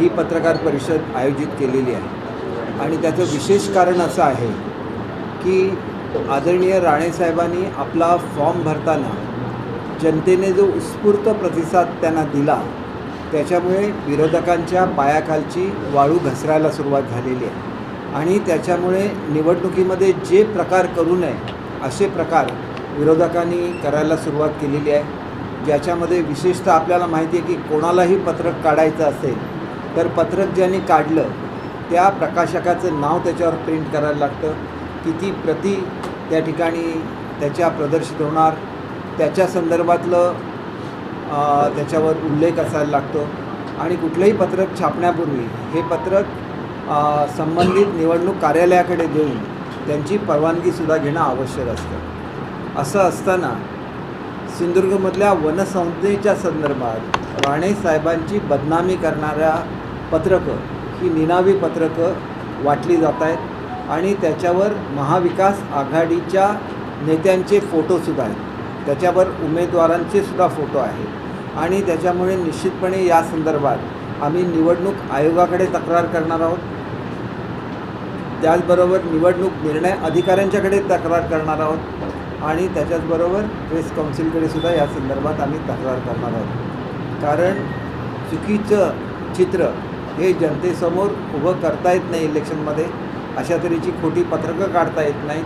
ही पत्रकार परिषद आयोजित केलेली आहे. आणि त्याचं विशेष कारण असं आहे की आदरणीय राणेसाहेबांनी आपला फॉर्म भरताना जनतेने जो उत्स्फूर्त प्रतिसाद त्यांना दिला त्याच्यामुळे विरोधकांच्या पायाखालची वाळू घसरायला सुरुवात झालेली आहे. आणि त्याच्यामुळे निवडणुकीमध्ये जे प्रकार करू नये असे प्रकार विरोधकांनी करायला सुरुवात केलेली आहे. ज्याच्यामध्ये विशेषतः आपल्याला माहिती आहे की कोणालाही पत्रक काढायचं असेल तर पत्रक ज्यांनी काढलं त्या प्रकाशकाचं नाव त्याच्यावर प्रिंट करायला लागतं. किती प्रती त्या ठिकाणी त्याच्या प्रदर्शित होणार त्याच्या संदर्भातलं त्याच्यावर उल्लेख असायला लागतो. आणि कुठलंही पत्रक छापण्यापूर्वी हे पत्रक संबंधित निवडणूक कार्यालयाकडे देऊन त्यांची परवानगीसुद्धा घेणं आवश्यक असतं. असं असताना सिंधुदुर्गमधल्या वनसंस्थेच्या संदर्भात राणे साहेबांची बदनामी करणाऱ्या पत्रकं ही निनावी पत्रकं वाटली जात आहेत आणि त्याच्यावर महाविकास आघाडीच्या नेत्यांचे फोटोसुद्धा आहेत. त्याच्यावर उमेदवारांचे सुद्धा फोटो आहेत. आणि त्याच्यामुळे निश्चितपणे या संदर्भात आम्ही निवडणूक आयोगाकडे तक्रार करणार आहोत. त्याचबरोबर निवडणूक निर्णय अधिकाऱ्यांच्याकडे तक्रार करणार आहोत. आणि त्याच्याचबरोबर प्रेस काउन्सिलकडे सुद्धा या संदर्भात आम्ही तक्रार करणार आहोत. कारण चुकीचं चित्र हे जनतेसमोर उभं करता येत नाही इलेक्शनमध्ये अशा तऱ्हेची खोटी पत्रकं काढता येत नाहीत.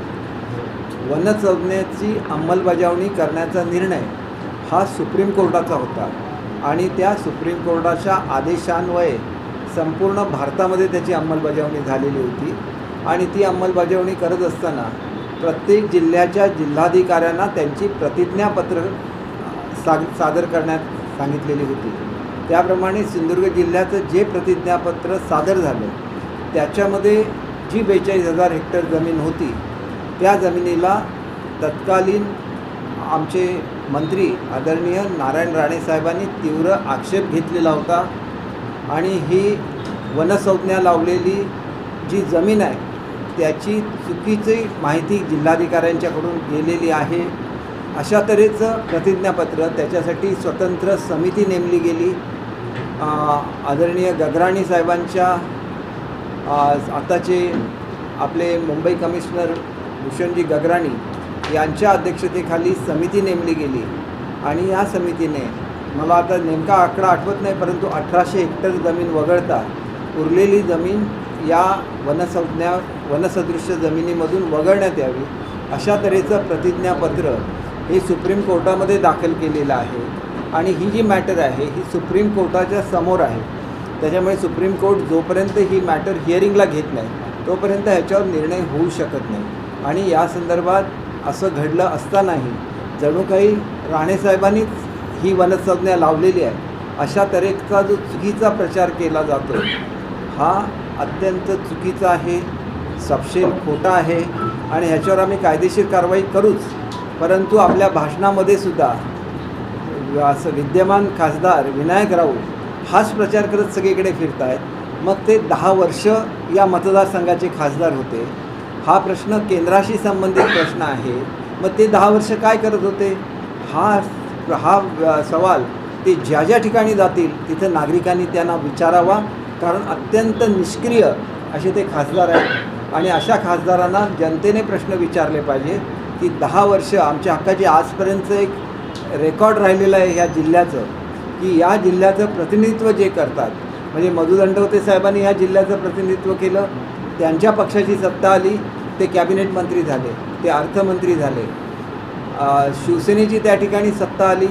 वनसंज्ञेची अंमलबजावणी करण्याचा निर्णय हा सुप्रीम कोर्टाचा होता आणि त्या सुप्रीम कोर्टाच्या आदेशान्वये संपूर्ण भारतामध्ये त्याची अंमलबजावणी झालेली होती. आणि ती अंमलबजावणी करत असताना प्रत्येक जिल्ह्याच्या जिल्हाधिकाऱ्यांना त्यांची प्रतिज्ञापत्र सा सादर करण्यात सांगितलेली होती. त्याप्रमाणे सिंधुदुर्ग जिल्ह्याचं जे प्रतिज्ञापत्र सादर झालं त्याच्यामध्ये जी बेचाळीस हजार हेक्टर जमीन होती त्या जमिनीला तत्कालीन आमचे मंत्री आदरणीय नारायण राणे साहेबांनी तीव्र आक्षेप घेतलेला होता आणि ही वनसंज्ञा लावलेली जी जमीन आहे त्याची चुकीची माहिती जिल्हाधिकाऱ्यांच्याकडून गेलेली आहे. अशा तऱ्हेचं प्रतिज्ञापत्र त्याच्यासाठी स्वतंत्र समिती नेमली गेली. आदरणीय गगराणी साहेबांच्या आताचे आपले मुंबई कमिशनर भूषणजी गगराणी यांच्या अध्यक्षतेखाली समिती नेमली गेली. आणि या समितीने मला आता नेमका आकडा आठवत नाही परंतु अठराशे हेक्टर जमीन वगळता उरलेली जमीन या वनसंज्ञा वनसदृश्य जमिनीमधून वगळण्यात यावी अशा तऱ्हेचं प्रतिज्ञापत्र हे सुप्रीम कोर्टामध्ये दाखल केलेलं आहे. आणि ही जी मॅटर आहे ही सुप्रीम कोर्टाच्या समोर आहे. त्याच्यामुळे सुप्रीम कोर्ट जोपर्यंत ही मॅटर हिअरिंगला घेत नाही तोपर्यंत ह्याच्यावर निर्णय होऊ शकत नाही. आणि या संदर्भात असं घडलं असतानाही जणू काही राणेसाहेबांनीच ही वनसंज्ञा लावलेली आहे. अशा तऱ्हेचा जो चुकीचा प्रचार केला जातो हा अत्यंत चुकीचा आहे सपशेल खोटा आहे. आणि ह्याच्यावर आम्ही कायदेशीर कारवाई करूच. परंतु आपल्या भाषणामध्ये सुद्धा असं विद्यमान खासदार विनायक राऊत हाच प्रचार करत सगळीकडे फिरत आहेत मग ते दहा वर्ष या मतदारसंघाचे खासदार होते. हा प्रश्न केंद्राशी संबंधित प्रश्न आहे. मग ते दहा वर्ष काय करत होते? हा हा सवाल ते ज्या ज्या ठिकाणी जातील तिथं नागरिकांनी त्यांना विचारावा. कारण अत्यंत निष्क्रिय असे ते खासदार आहेत. आणि अशा खासदारांना जनतेने प्रश्न विचारले पाहिजेत. की दहा वर्ष आमच्या हक्काची आजपर्यंतचं एक रेकॉर्ड राहिलेलं आहे ह्या जिल्ह्याचं की या जिल्ह्याचं प्रतिनिधित्व जे करतात म्हणजे मधु दंडवते साहेबांनी ह्या जिल्ह्याचं प्रतिनिधित्व केलं त्यांच्या पक्षाची सत्ता आली ते कॅबिनेट मंत्री झाले ते अर्थमंत्री झाले. शिवसेनेची त्या ठिकाणी सत्ता आली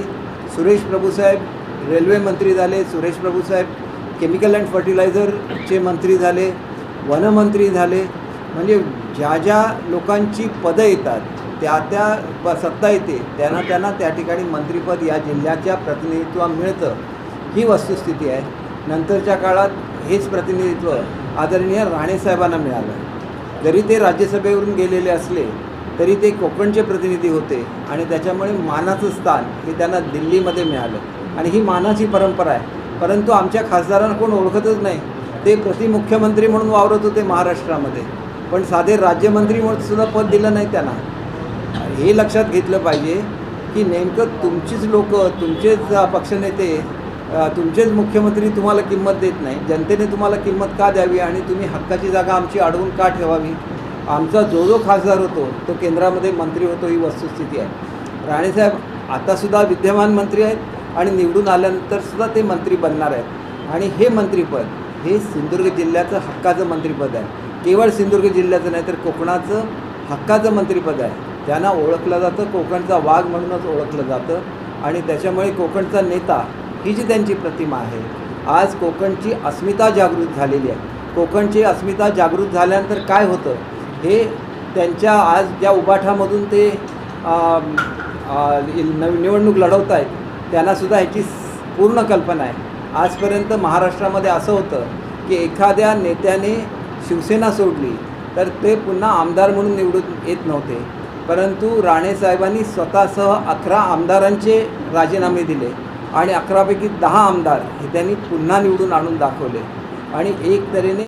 सुरेश प्रभूसाहेब रेल्वे मंत्री झाले सुरेश प्रभूसाहेब केमिकल अँड फर्टिलायझरचे मंत्री झाले वनमंत्री झाले म्हणजे ज्या ज्या लोकांची पदं येतात त्या त्या प सत्ता येते त्यांना त्यांना त्या ठिकाणी मंत्रिपद या जिल्ह्याच्या प्रतिनिधित्व मिळतं. ही वस्तुस्थिती आहे. नंतरच्या काळात हेच प्रतिनिधित्व आदरणीय राणेसाहेबांना मिळालं. जरी ते राज्यसभेवरून गेलेले असले तरी ते कोकणचे प्रतिनिधी होते आणि त्याच्यामुळे मानाचं स्थान हे त्यांना दिल्लीमध्ये मिळालं. आणि ही मानाची परंपरा आहे. परंतु आमच्या खासदारांना कोण ओळखतच नाही. ते प्रतिमुख्यमंत्री म्हणून वावरत होते महाराष्ट्रामध्ये. पण साधे राज्यमंत्री म्हणून सुद्धा पद दिलं नाही त्यांना. हे लक्षात घेतलं पाहिजे की नेमकं तुमचीच लोक तुमचेच पक्षनेते तुमचेच मुख्यमंत्री तुम्हाला किंमत देत नाही. जनतेने तुम्हाला किंमत का द्यावी आणि तुम्ही हक्काची जागा आमची अडवून का ठेवावी? आमचा जो जो खासदार होतो तो केंद्रामध्ये मंत्री होतो ही वस्तुस्थिती आहे. राणेसाहेब आतासुद्धा विद्यमान मंत्री आहेत आणि निवडून आल्यानंतरसुद्धा ते मंत्री बनणार आहेत. आणि हे मंत्रीपद हे सिंधुदुर्ग जिल्ह्याचं हक्काचं मंत्रिपद आहे. केवळ सिंधुदुर्ग जिल्ह्याचं नाही तर कोकणाचं हक्काचं मंत्रिपद आहे. त्यांना ओळखलं जातं कोकणचा वाघ म्हणूनच ओळखलं जातं आणि त्याच्यामुळे कोकणचा नेता ही जी त्यांची प्रतिमा आहे आज कोकणची अस्मिता जागृत झालेली आहे. कोकणची अस्मिता जागृत झाल्यानंतर काय होतं? हे त्यांच्या आज ज्या उबाठामधून ते नवी नव- निवडणूक लढवत आहेत त्यांनासुद्धा ह्याची पूर्ण कल्पना आहे. आजपर्यंत महाराष्ट्रामध्ये असं होतं की एखाद्या नेत्याने शिवसेना सोडली तर ते पुन्हा आमदार म्हणून निवडून येत नव्हते. परंतु राणेसाहेबांनी स्वतःसह अकरा आमदारांचे राजीनामे दिले आणि अकरापैकी दहा आमदार हे त्यांनी पुन्हा निवडून आणून दाखवले. आणि एक तऱ्हेने